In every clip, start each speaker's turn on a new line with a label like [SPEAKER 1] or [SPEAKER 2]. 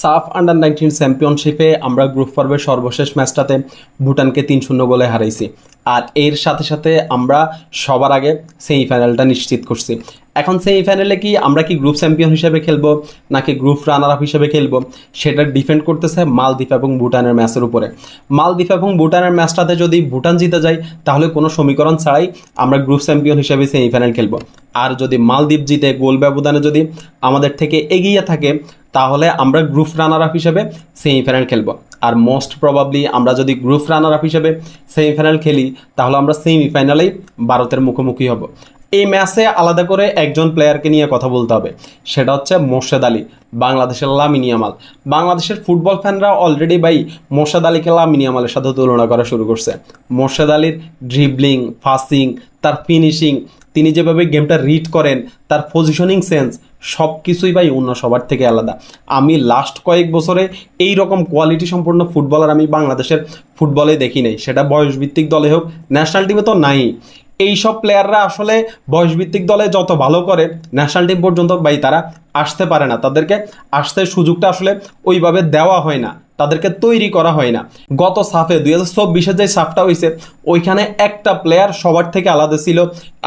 [SPEAKER 1] সাফ under nineteen চ্যাম্পিয়নশিপে আমরা গ্রুপ পর্বের সর্বশেষ ম্যাচটাতে ভুটানকে তিন শূন্য গোলে হারাইছি। আর এর সাথে সাথে আমরা সবার আগে সেমিফাইনালটা নিশ্চিত করছি। এখন সেমিফাইনালে কি? আমরা কি গ্রুপ চ্যাম্পিয়ন হিসেবে খেলব? নাকি গ্রুপ রানার আপ হিসেবে খেলব? সেটা ডিপেন্ড করতেছে মালদ্বীপ এবং ভুটানের ম্যাচের উপরে। মালদ্বীপ এবং ভুটানের ম্যাচটাতে যদি ভুটান জিতে যায়, তাহলে কোনো সমীকরণ ছাড়াই আমরা গ্রুপ চ্যাম্পিয়ন হিসেবে সেমিফাইনাল খেলব। আর যদি মালদ্বীপ জিতে, গোল ব্যবধানে যদি আমাদের থেকে এগিয়ে থাকে, তাহলে আমরা গ্রুপ রানার আপ হিসেবে সেমিফাইনাল খেলব। আর মোস্ট প্রবাবলি আমরা যদি গ্রুপ রানার আপ হিসেবে সেমিফাইনাল খেলি, তাহলে আমরা সেমিফাইনালেই ভারতের মুখোমুখি হব। এই ম্যাচে আলাদা করে একজন প্লেয়ারকে নিয়ে কথা বলতে হবে। সেটা হচ্ছে মোর্শেদ আলী, বাংলাদেশের লামিনিয়ামাল বাংলাদেশের ফুটবল ফ্যানরা অলরেডি ভাই মোর্শেদ আলীকে লামিনিয়ামালের সাথে তুলনা করা শুরু করছে। মোর্শেদ আলীর ড্রিবলিং ফাসিং তার ফিনিশিং তিনি যেভাবে গেমটা রিড করেন, তার পজিশনিং সেন্স সব কিছুই ভাই অন্য সবার থেকে আলাদা। আমি লাস্ট কয়েক বছরে এই রকম কোয়ালিটি সম্পন্ন ফুটবলার আমি বাংলাদেশের ফুটবলে দেখি নাই। সেটা বয়সভিত্তিক দলে হোক ন্যাশনাল টিমে তো নাই। এই সব প্লেয়াররা আসলে বয়সভিত্তিক দলে যত ভালো করে ন্যাশনাল টিম পর্যন্ত ভাই তারা আসতে পারে না। তাদেরকে আসতে সুযোগটা আসলে ওইভাবে দেওয়া হয় না। তাদেরকে তৈরি করা হয় না। গত সাফে দুই হাজার চব্বিশে যে সাফটা হয়েছে ওইখানে একটা প্লেয়ার সবার থেকে আলাদা ছিল।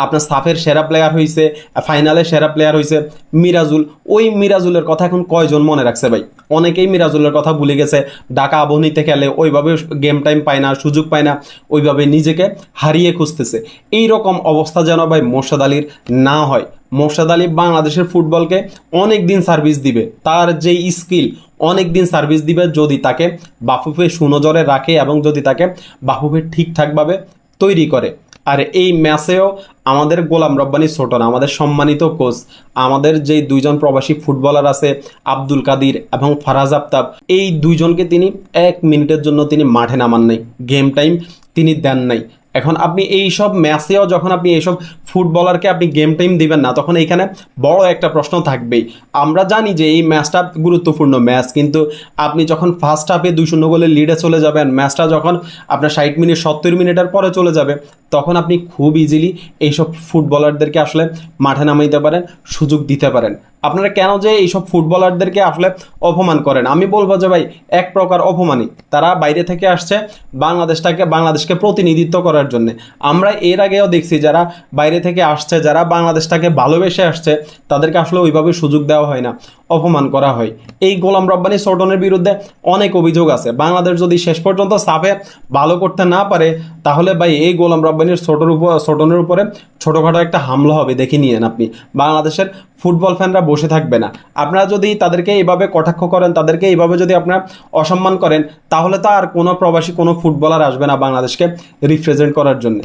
[SPEAKER 1] আপনার সাফের সেরা প্লেয়ার হয়েছে ফাইনালে সেরা প্লেয়ার হয়েছে মিরাজুল। ওই মিরাজুলের কথা এখন কয়জন মনে রাখছে ভাই? অনেকেই মিরাজুলের কথা ভুলে গেছে। ঢাকা আবহনীতে খেলে ওইভাবে গেম টাইম পায় না, সুযোগ পায় না, ওইভাবে নিজেকে হারিয়ে খুঁজতেছে। এই রকম অবস্থা যেন ভাই মোর্শেদ আলীর না হয়। মোর্শেদ আলী বাংলাদেশের ফুটবলকে অনেক দিন সার্ভিস দিবে। তার যে স্কিল অনেক দিন সার্ভিস দিবে যদি তাকে বাফুফে সুনজরে রাখে এবং যদি তাকে বাফুফে ঠিকঠাকভাবে তৈরি করে। আর এই ম্যাচেও আমাদের গোলাম রব্বানি ছোটন আমাদের সম্মানিত কোচ, আমাদের যে দুইজন প্রবাসী ফুটবলার আছে আব্দুল কাদির এবং ফারাজ আফতাব, এই দুইজনকে তিনি এক মিনিটের জন্য তিনি মাঠে নামান নাই গেম টাইম তিনি দেন নাই। এখন আপনি এই সব ম্যাচেও যখন আপনি এইসব ফুটবলারকে আপনি গেম টাইম দিবেন না, তখন এইখানে বড় একটা প্রশ্ন থাকবেই। আমরা জানি যে এই ম্যাচটা গুরুত্বপূর্ণ ম্যাচ কিন্তু আপনি যখন ফার্স্ট হাফে দুই শূন্য গোলে লিডে চলে যাবেন ম্যাচটা যখন আপনার ষাট মিনিট, সত্তর মিনিটের পরে চলে যাবে, তখন আপনি খুব ইজিলি এইসব ফুটবলারদেরকে আসলে মাঠে নামাইতে পারেন, সুযোগ দিতে পারেন। আপনারা কেন যে এইসব ফুটবলারদেরকে আসলে অপমান করেন? আমি বলব যে ভাই, এক প্রকার অপমানই। তারা বাইরে থেকে আসছে বাংলাদেশটাকে, বাংলাদেশকে প্রতিনিধিত্ব করার জন্য। আমরা এর আগেও দেখছি যারা বাইরে থেকে আসছে, যারা বাংলাদেশটাকে ভালোবেসে আসছে, তাদেরকে আসলে ওইভাবে সুযোগ দেওয়া হয় না, অপমান করা হয়। এই গোলাম রব্বানি সোটনের বিরুদ্ধে অনেক অভিযোগ আছে। বাংলাদেশ যদি শেষ পর্যন্ত সাফে ভালো করতে না পারে, তাহলে ভাই এই গোলাম রব্বানির ছোটোর উপর সোটনের উপরে ছোটোখাটো একটা হামলা হবে, দেখে নিয়েন আপনি। বাংলাদেশের ফুটবল ফ্যানরা বসে থাকবে না। আপনারা যদি তাদেরকে এইভাবে কটাক্ষ করেন, তাদেরকে এইভাবে যদি আপনারা অসম্মান করেন, তাহলে তো আর কোনো প্রবাসী, কোনো ফুটবলার আসবে না বাংলাদেশকে রিপ্রেজেন্ট করার জন্য।